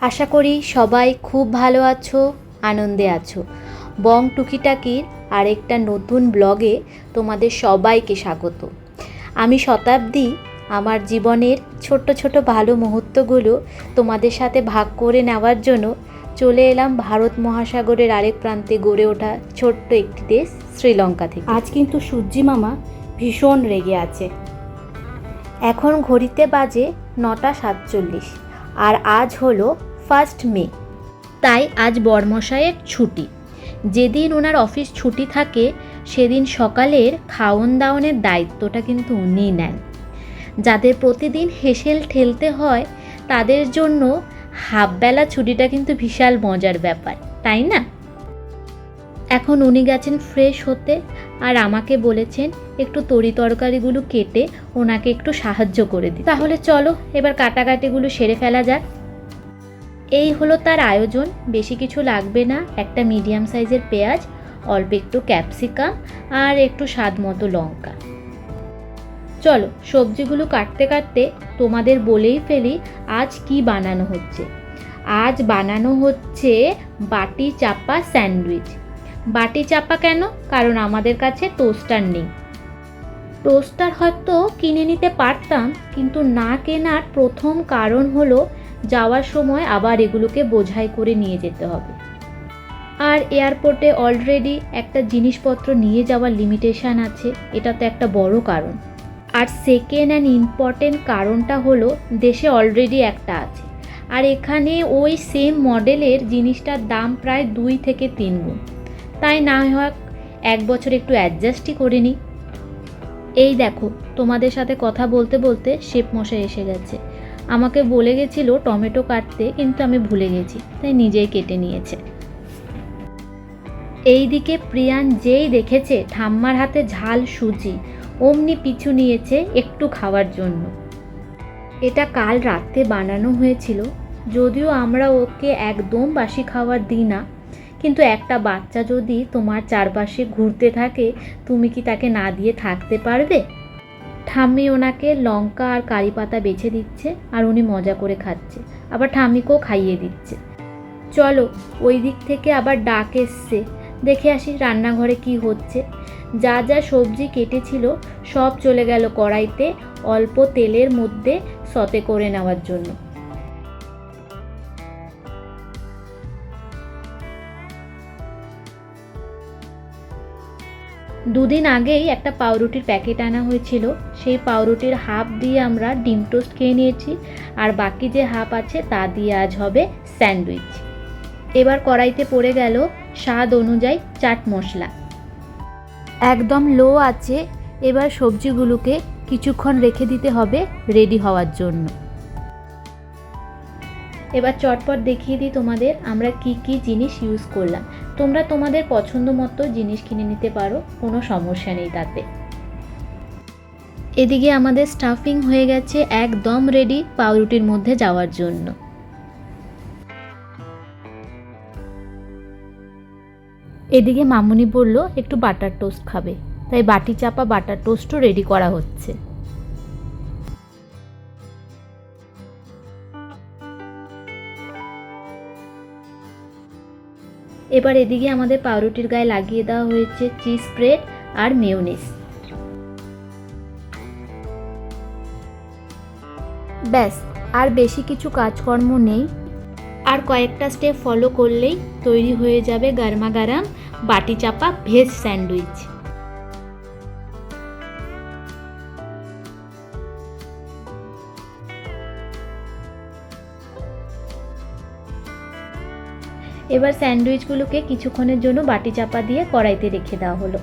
আশা করি সবাই খুব ভালো আছো, আনন্দে আছো। বং টুকিটাকির আরেকটা নতুন ব্লগে তোমাদের সবাইকে স্বাগত। আমি শতাব্দী, আমার জীবনের ছোট্ট ছোট ভালো মুহূর্তগুলো তোমাদের সাথে ভাগ করে নেওয়ার জন্য চলে এলাম ভারত মহাসাগরের আরেক প্রান্তে গড়ে ওঠা ছোট্ট একটি দেশ, শ্রীলঙ্কা থেকে। আজ কিন্তু সূর্যি মামা ভীষণ রেগে আছে। এখন ঘড়িতে বাজে নটা সাতচল্লিশ, আর আজ হলো ফার্স্ট মে। তাই আজ বরমশাইয়ের ছুটি। যেদিন ওনার অফিস ছুটি থাকে, সেদিন সকালের খাওন দাওনের দায়িত্বটা কিন্তু উনিই নেন। যাদের প্রতিদিন হেসেল ঠেলতে হয়, তাদের জন্য হাফবেলা ছুটিটা কিন্তু বিশাল মজার ব্যাপার, তাই না? এখন উনি গেছেন ফ্রেশ হতে, আর আমাকে বলেছেন একটু তরি তরকারিগুলো কেটে ওনাকে একটু সাহায্য করে দিই তাহলে চলো, এবার কাটাকাটিগুলো সেরে ফেলা যাক। এই হলো তার আয়োজন। বেশি কিছু লাগবে না। একটা মিডিয়াম সাইজের পেঁয়াজ, অল্প একটু ক্যাপসিকাম আর একটু স্বাদ মতো লঙ্কা। চলো, সবজিগুলো কাটতে কাটতে তোমাদের বলেই ফেলি আজ কি বানানো হচ্ছে। আজ বানানো হচ্ছে বাটি চাপা স্যান্ডউইচ। বাটি চাপা কেন? কারণ আমাদের কাছে টোস্টার নেই। টোস্টার হয়তো কিনে নিতে পারতাম, কিন্তু না কেনার প্রথম কারণ হলো যাওয়ার সময় আবার এগুলোকে বোঝাই করে নিয়ে যেতে হবে। আর এয়ারপোর্টে অলরেডি একটা জিনিসপত্র নিয়ে যাওয়ার লিমিটেশান আছে, এটা তো একটা বড় কারণ। আর সেকেন্ড অ্যান্ড ইম্পর্টেন্ট কারণটা হলো, দেশে অলরেডি একটা আছে। আর এখানে ওই সেম মডেলের জিনিসটার দাম প্রায় দুই থেকে তিন গুণ। তাই না হয় এক বছর একটু অ্যাডজাস্টই করে নিই। এই দেখো, তোমাদের সাথে কথা বলতে বলতে শেপ মশাই এসে গেছে। আমাকে বলে গেছিল টমেটো কাটতে, কিন্তু আমি ভুলে গেছি, তাই নিজেই কেটে নিয়েছে। এইদিকে প্রিয়ান যেই দেখেছে, ঠাম্মার হাতে ঝাল সুজি, অমনি পিছু নিয়েছে একটু খাওয়ার জন্য। এটা কাল রাতে বানানো হয়েছিল, যদিও আমরা ওকে একদম বাসি খাবার দিই না, কিন্তু একটা বাচ্চা যদি তোমার চারপাশে ঘুরতে থাকে, তুমি কি তাকে না দিয়ে থাকতে পারবে? ঠাম্মি ওনাকে লঙ্কা আর কারি পাতা বেছে দিচ্ছে আর উনি মজা করে খাচ্ছে। আবার ঠাম্মিকেও খাইয়ে দিচ্ছে। চলো, ওই দিক থেকে আবার ডাক এসছে। দেখে আসি রান্নাঘরে কি হচ্ছে। যা যা সবজি কেটেছিল সব চলে গেল কড়াইতে অল্প তেলের মধ্যে সতে করে নেওয়ার জন্য। দুদিন আগেই একটা পাউরুটির প্যাকেট আনা হয়েছিল। সেই পাউরুটির হাফ দিয়ে আমরা ডিম টোস্ট খেয়ে নিয়েছি আর বাকি যে হাফ আছে তা দিয়ে আজ হবে স্যান্ডউইচ। এবার কড়াইতে পড়ে গেল স্বাদ অনুযায়ী চাট মশলা। একদম লো আছে, এবার সবজিগুলোকে কিছুক্ষণ রেখে দিতে হবে রেডি হওয়ার জন্য। এবার চটপট দেখিয়ে দিই তোমাদের আমরা কি কি জিনিস ইউজ করলাম। তোমরা তোমাদের পছন্দ মতো জিনিস কিনে নিতে পারো, কোনো সমস্যা নেই তাতে। এদিকে আমাদের স্টাফিং হয়ে গেছে একদম রেডি পাউরুটির মধ্যে যাওয়ার জন্য। এদিকে মামুনি বলল, একটু বাটার টোস্ট খাবে। তাই বাটি চাপা বাটার টোস্টও রেডি করা হচ্ছে। এবার এদিকে আমাদের পাউরুটির গায়ে লাগিয়ে দেওয়া হয়েছে চিজ স্প্রেড আর মেয়োনিস ব্যাস, আর বেশি কিছু কাজকর্ম নেই। আর কয়েকটা স্টেপ ফলো করলেই তৈরি হয়ে যাবে গারমা গরম বাটি চাপা ভেজ স্যান্ডউইচ এবার স্যান্ডউইচগুলোকে কিছুক্ষণের জন্য বাটি চাপা দিয়ে কড়াইতে রেখে দেওয়া হলো।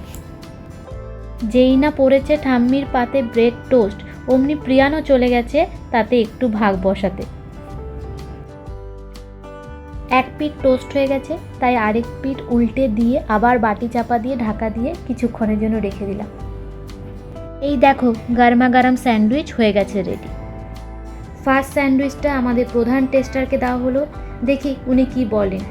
যেই না পড়েছে ঠাম্মির পাতে ব্রেড টোস্ট, অমনি প্রিয়ানও চলে গেছে তাতে একটু ভাগ বসাতে। এক পিঠ টোস্ট হয়ে গেছে, তাই আরেক পিঠ উল্টে দিয়ে আবার বাটি চাপা দিয়ে ঢাকা দিয়ে কিছুক্ষণের জন্য রেখে দিলাম। এই দেখো, গরমা গরম স্যান্ডউইচ হয়ে গেছে রেডি ফার্স্ট স্যান্ডউইচটা আমাদের প্রধান টেস্টারকে দেওয়া হলো। দেখি উনি কি বলেন।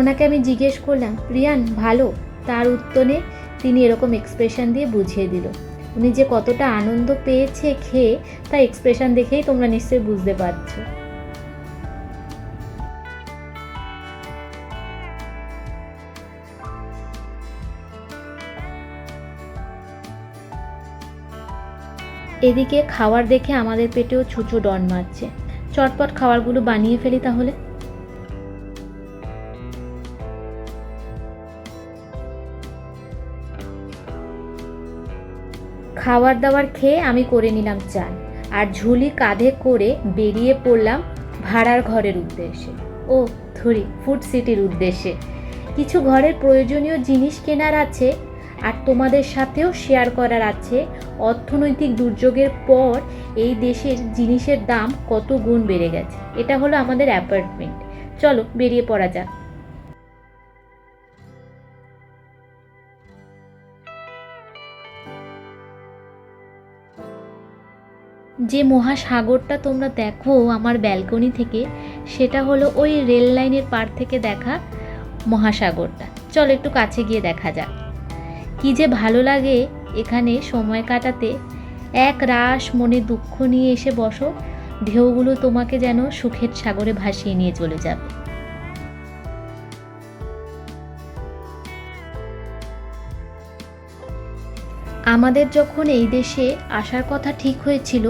ওনাকে আমি জিজ্ঞেস করলাম, রিয়ান, ভালো? তার উত্তরে তিনি এরকম এক্সপ্রেশন দিয়ে বুঝিয়ে দিল। উনি যে কতটা আনন্দ পেয়েছে, খেয়ে, তা এক্সপ্রেশন দেখেই তোমরা নিশ্চয়ই বুঝতে পারছ। এদিকে খাবার দেখে আমাদের পেটেও ছুঁচো ডন মারছে। চটপট খাবারগুলো বানিয়ে ফেলি তাহলে। খাবার দাবার খেয়ে আমি করে নিলাম চান আর ঝুলি কাঁধে করে বেরিয়ে পড়লাম ভাড়ার ঘরের উদ্দেশ্যে। ও ধরি, ফুড সিটির উদ্দেশ্যে। কিছু ঘরের প্রয়োজনীয় জিনিস কেনার আছে আর তোমাদের সাথেও শেয়ার করার আছে। অর্থনৈতিক দুর্যোগের পর এই দেশের জিনিসের দাম কত গুণ বেড়ে গেছে। এটা হলো আমাদের অ্যাপার্টমেন্ট। চলো, বেরিয়ে পড়া যাক। যে মহাসাগরটা তোমরা দেখো আমার ব্যালকনি থেকে, সেটা হলো ওই রেল লাইনের পার থেকে দেখা মহাসাগরটা। চলো একটু কাছে গিয়ে দেখা যাক। কী যে ভালো লাগে এখানে সময় কাটাতে। এক রাস মনে দুঃখ নিয়ে এসে বসো, ঢেউগুলো তোমাকে যেন সুখের সাগরে ভাসিয়ে নিয়ে চলে যাবে। আমাদের যখন এই দেশে আসার কথা ঠিক হয়েছিল,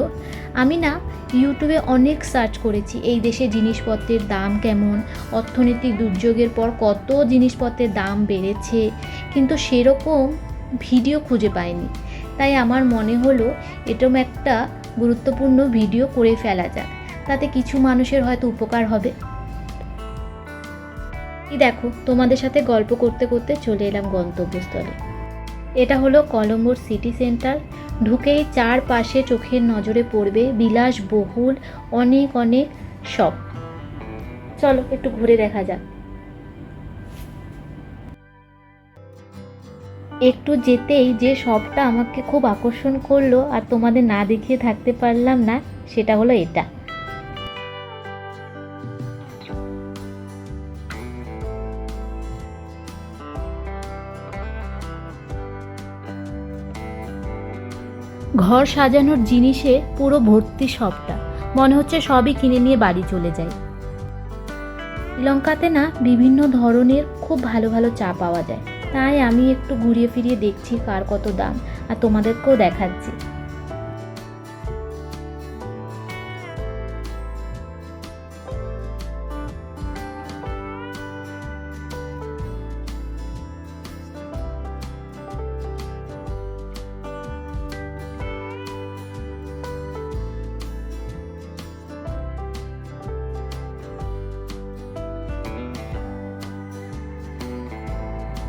আমি না ইউটিউবে অনেক সার্চ করেছি, এই দেশে জিনিসপত্রের দাম কেমন, অর্থনৈতিক দুর্যোগের পর কত জিনিসপত্রের দাম বেড়েছে, কিন্তু সেরকম ভিডিও খুঁজে পাইনি। তাই আমার মনে হলো এরকম একটা গুরুত্বপূর্ণ ভিডিও করে ফেলা যাক, তাতে কিছু মানুষের হয়তো উপকার হবে। দেখো, তোমাদের সাথে গল্প করতে করতে চলে এলাম গন্তব্যস্থলে। এটা হলো কলম্বোর সিটি সেন্টার। ঢুকেই চারপাশে চোখের নজরে পড়বে বিলাস, বহুল, অনেক অনেক শপ চলো, একটু ঘুরে দেখা যাক। একটু যেতেই যে শপটা আমাকে খুব আকর্ষণ করল আর তোমাদের না দেখিয়ে থাকতে পারলাম না, সেটা হলো এটা। ঘর সাজানোর জিনিসে পুরো ভর্তি সবটা। মনে হচ্ছে সবই কিনে নিয়ে বাড়ি চলে যাই। শ্রীলঙ্কাতে না বিভিন্ন ধরনের খুব ভালো ভালো চা পাওয়া যায়। তাই আমি একটু ঘুরিয়ে ফিরিয়ে দেখছি কার কত দাম, আর তোমাদেরকেও দেখাচ্ছি।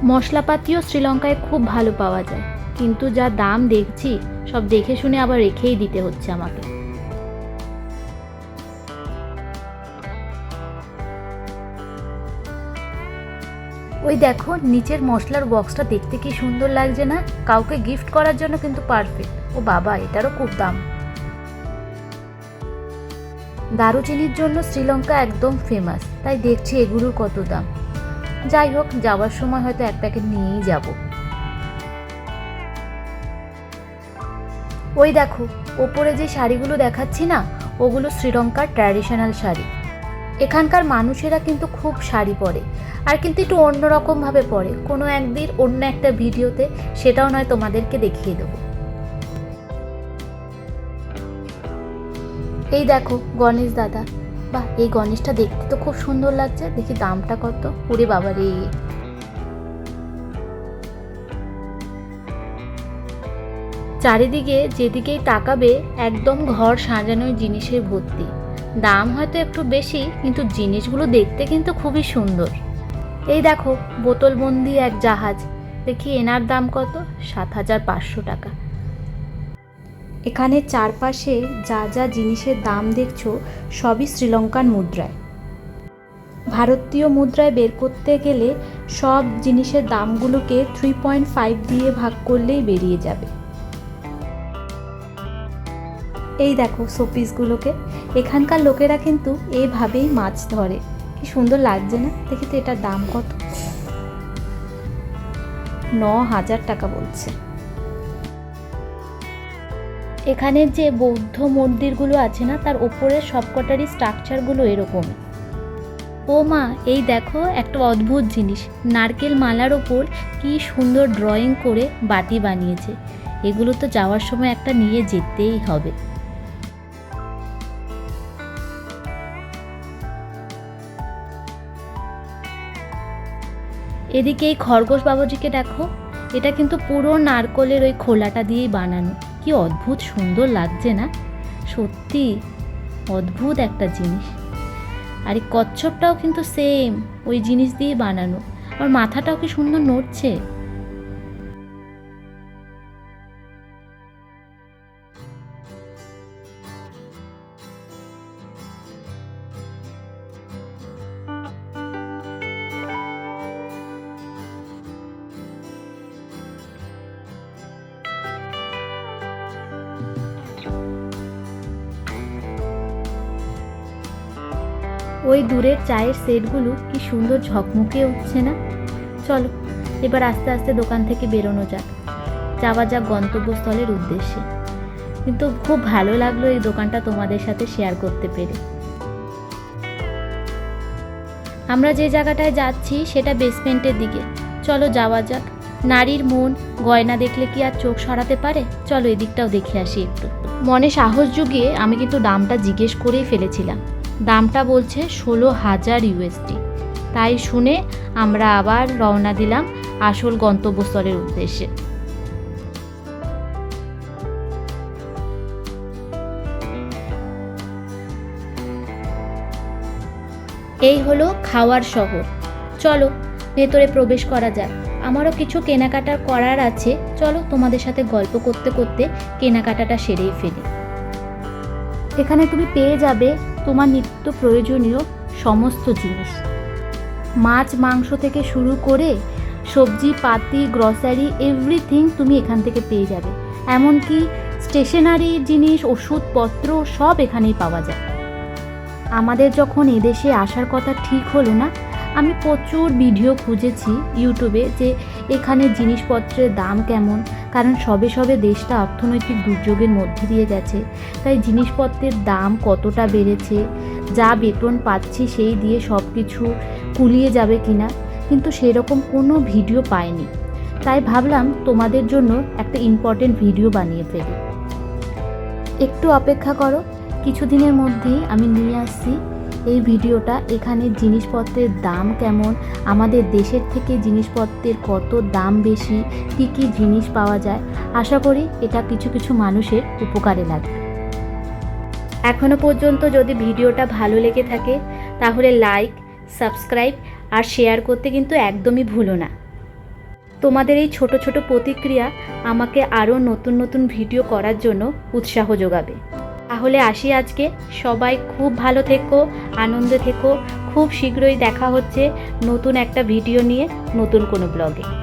মশলাপাতিও শ্রীলঙ্কায় খুব ভালো পাওয়া যায়। কিন্তু যা দাম দেখছি, সব দেখে শুনে আবার রেখেই দিতে হচ্ছে আমাকে। ওই দেখো, নিচের মশলার বক্সটা দেখতে কি সুন্দর লাগছে না? কাউকে গিফট করার জন্য কিন্তু পারফেক্ট ও বাবা, এটারও খুব দাম। দারুচিনির জন্য শ্রীলঙ্কা একদম ফেমাস তাই দেখছি এগুলোর কত দাম। যাই হোক, যাওয়ার সময় হয়তো এক প্যাকেট নিয়েই যাব। ওই দেখো, ওপরে যে শাড়িগুলো দেখাচ্ছি না, ওগুলো শ্রীলঙ্কার ট্র্যাডিশনাল শাড়ি। এখানকার মানুষেরা কিন্তু খুব শাড়ি পরে, আর কিন্তু একটু অন্যরকমভাবে পরে। কোনো একদিন অন্য একটা ভিডিওতে সেটাও নয়, তোমাদেরকে দেখিয়ে দেবো। এই দেখো, গণেশ দাদা বাহ, এই গণেশটা দেখতে তো খুব সুন্দর লাগছে। দেখি দামটা কত? ওরে বাবা রে। চারিদিকে যেদিকেই তাকাবে, একদম ঘর সাজানোর জিনিসে ভর্তি। দাম হয়তো একটু বেশি, কিন্তু জিনিসগুলো দেখতে কিন্তু খুবই সুন্দর। এই দেখো, বোতলবন্দি এক জাহাজ। দেখি এনার দাম কত? সাত হাজার পাঁচশো টাকা। এখানে চারপাশে যা যা জিনিসের দাম দেখছ, সবই শ্রীলঙ্কান মুদ্রায়। ভারতীয় মুদ্রায় বের করতে গেলে সব জিনিসের দামগুলোকে থ্রি পয়েন্ট ফাইভ দিয়ে ভাগ করলেই বেরিয়ে যাবে। এই দেখো শোপিসগুলোকে। এখানকার লোকেরা কিন্তু এভাবেই মাছ ধরে। কি সুন্দর লাগছে না? দেখি তো এটার দাম কত। ন হাজার টাকা বলছে। এখানের যে বৌদ্ধ মন্দিরগুলো আছে না, তার ওপরের সবকটারই স্ট্রাকচারগুলো এরকম। ও মা, এই দেখো একটা অদ্ভুত জিনিস। নারকেল মালার ওপর কি সুন্দর ড্রয়িং করে বাটি বানিয়েছে। এগুলো তো যাওয়ার সময় একটা নিয়ে যেতেই হবে। এদিকে এই খরগোশ বাবাজিকে দেখো। এটা কিন্তু পুরো নারকলের ওই খোলাটা দিয়েই বানানো। কি অদ্ভুত সুন্দর লাগছে না? সত্যি অদ্ভুত একটা জিনিস। আর এই কচ্ছপটাও কিন্তু সেম ওই জিনিস দিয়ে বানানো। আর মাথাটাও কি সুন্দর নড়ছে? ওই দূরের চায়ের সেটগুলো কি সুন্দর ঝকমকে উঠছে না? চলো, এবার আস্তে আস্তে দোকান থেকে বেরোনো যাক। যাওয়া যাক গন্তব্যস্থলের উদ্দেশ্যে। কিন্তু খুব ভালো লাগল এই দোকানটা তোমাদের সাথে শেয়ার করতে পেরে। আমরা যে জায়গাটায় যাচ্ছি সেটা বেসমেন্টের দিকে। চলো যাওয়া যাক। নারীর মন, গয়না দেখলে কি আর চোখ সরাতে পারে? চলো এদিকটাও দেখে আসি একটু। মনে সাহস জুগিয়ে আমি কিন্তু দামটা জিজ্ঞেস করেই ফেলেছিলাম। দামটা বলছে ষোলো হাজার ইউএসডি তাই শুনে আমরা আবার রওনা দিলাম আসল গন্তব্যস্থলের উদ্দেশ্যে। এই হলো খাওয়ার শহর। চলো, ভেতরে প্রবেশ করা যাক। আমারও কিছু কেনাকাটার করার আছে। চলো তোমাদের সাথে গল্প করতে করতে কেনাকাটাটা সেরেই ফেলি। এখানে তুমি পেয়ে যাবে তোমার নিত্য প্রয়োজনীয় সমস্ত জিনিস। মাছ, মাংস থেকে শুরু করে সবজি, পাতি গ্রসারি এভরিথিং তুমি এখান থেকে পেয়ে যাবে। এমনকি স্টেশনারি জিনিস, ওষুধপত্র সব এখানেই পাওয়া যায়। আমাদের যখন এদেশে আসার কথা ঠিক হলো না আমি প্রচুর ভিডিও খুঁজেছি ইউটিউবে যে এখানে জিনিসপত্রের দাম কেমন, কারণ সবে সবে দেশটা অর্থনৈতিক দুর্যোগের মধ্যে দিয়ে গেছে। তাই জিনিসপত্রের দাম কতটা বেড়েছে, যা বেতন পাচ্ছি সেই দিয়ে সব কিছু কুলিয়ে যাবে কিনা, কিন্তু সেরকম কোনো ভিডিও পাইনি। তাই ভাবলাম তোমাদের জন্য একটা ইম্পর্টেন্ট ভিডিও বানিয়ে ফেলি। একটু অপেক্ষা করো, কিছুদিনের মধ্যেই আমি নিয়ে আসছি এই ভিডিওটা এখানে জিনিসপত্রের দাম কেমন, আমাদের দেশের থেকে জিনিসপত্রের কত দাম বেশি, কী কী জিনিস পাওয়া যায়, আশা করি এটা কিছু কিছু মানুষের উপকারে লাগবে। এখনও পর্যন্ত যদি ভিডিওটা ভালো লেগে থাকে, তাহলে লাইক, সাবস্ক্রাইব আর শেয়ার করতে কিন্তু একদমই ভুলো না। তোমাদের এই ছোট ছোট প্রতিক্রিয়া আমাকে আরও নতুন নতুন ভিডিও করার জন্য উৎসাহ যোগাবে। তাহলে আসি আজকে। সবাই খুব ভালো থেকো, আনন্দ থেকো। খুব শীঘ্রই দেখা হচ্ছে নতুন একটা ভিডিও নিয়ে নতুন কোনো ব্লগে